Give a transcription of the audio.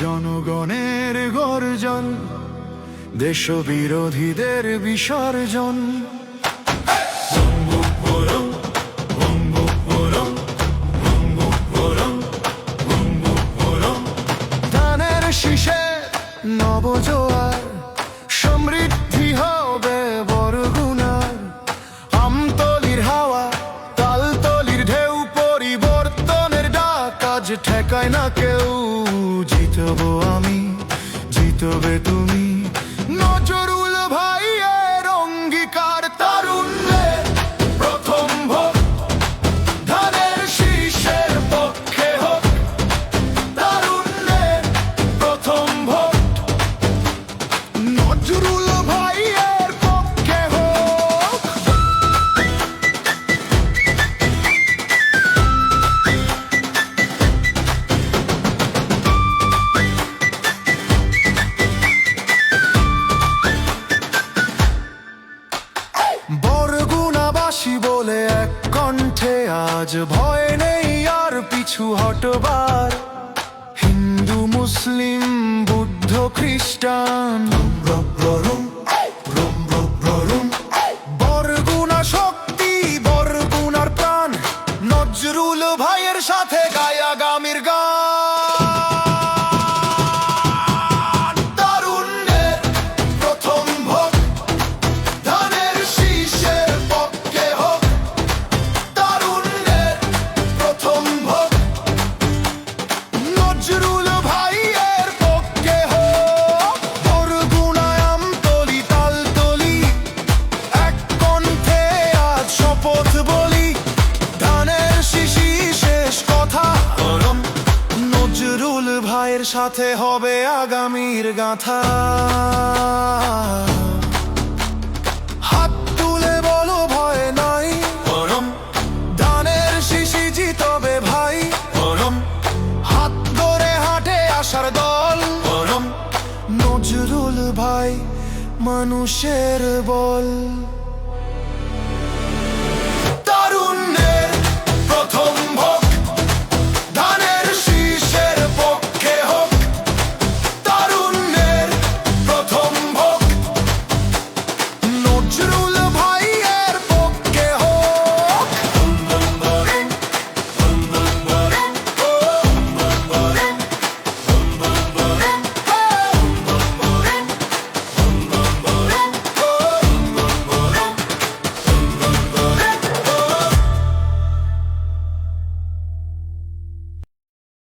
জনগণের গর্জন দেশ বিরোধীদের বিসর্জন ধানের শীষে নবজোয়ার সমৃদ্ধি হবে বরগুনার। আমতলির হাওয়া তালতলির ঢেউ পরিবর্তনের ডাক আজ ঠেকায় না কেউ। জিতবো আমি জিতবে তুমি। আজ ভয় নেই আর পিছু হটবার। হিন্দু, মুসলিম, বুদ্ধ, খ্রিস্টান। বরগুনা শক্তি, বরগুনার প্রাণ। নজরুল ভাইয়ের সাথে সাথে হবে আগামীর গাথা। হাত তুলে বলো ভয় নাই। গরম। ধানের শিশি জিতবে ভাই। গরম। হাত ধরে হাটে আসার দল। গরম। নজরুল ভাই মানুষের বল। Should